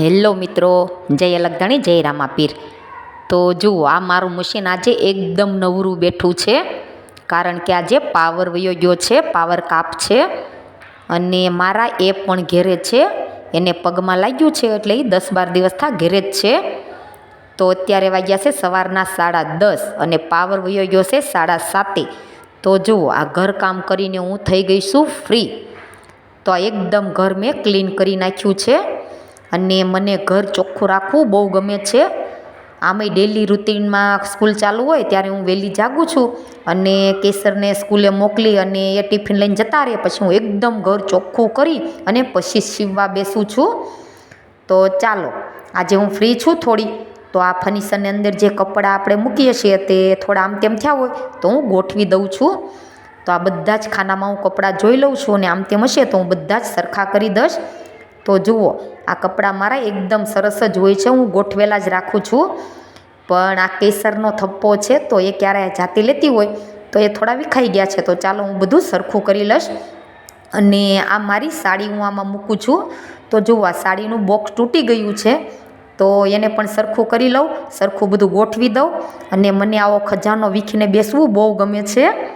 Hello મિત્રો, જય અલગધણી જય રામાપીર. તો જુઓ, આ મારું મશીન આજે એકદમ નવરું બેઠું છે, કારણ કે આજે પાવર વયો ગયો છે, પાવર કાપ છે, અને મારા એ પણ ઘેરે છે, એને પગમાં લાગ્યું છે એટલે એ દસ બાર દિવસથી ઘેરે જ છે. તો અત્યારે વાગ્યા છે સવારના સાડા દસ અને પાવર વયો ગયો છે સાડા સાતે. તો જુઓ, આ ઘરકામ કરીને હું થઈ ગઈ છું ફ્રી. તો આ એકદમ ઘર મેં ક્લીન કરી નાખ્યું છે. અને મને ઘર ચોખ્ખું રાખવું બહુ ગમે છે. આમેય ડેલી રૂટીનમાં સ્કૂલ ચાલુ હોય ત્યારે હું વહેલી જાગું છું અને કેસરને સ્કૂલે મોકલી અને એ ટિફિન લઈને જતા રહે પછી હું એકદમ ઘર ચોખ્ખું કરી અને પછી સીવવા બેસું છું. તો ચાલો, આજે હું ફ્રી છું થોડી. તો આ ફર્નિચરની અંદર જે કપડાં આપણે મૂકીએ છીએ તે થોડા આમ તેમ થયા હોય તો હું ગોઠવી દઉં છું. તો આ બધા જ ખાનામાં હું કપડાં જોઈ લઉં છું અને આમ તેમ હશે તો હું બધા જ સરખા કરી દઈશ. તો જુઓ આ કપડાં મારા એકદમ સરસ જ હોય છે, હું ગોઠવેલા જ રાખું છું. પણ આ કેસરનો થપ્પો છે, તો એ ક્યારે જાતી લેતી હોય, તો એ થોડા વિખાઈ ગયા છે. તો ચાલો હું બધું સરખું કરી લઈશ. અને આ મારી સાડી હું આમાં મૂકું છું. તો જુઓ, આ સાડીનું બોક્સ તૂટી ગયું છે, તો એને પણ સરખું કરી લઉં, સરખું બધું ગોઠવી દઉં. અને મને આવો ખજાનો વીખીને બેસવું બહુ ગમે છે.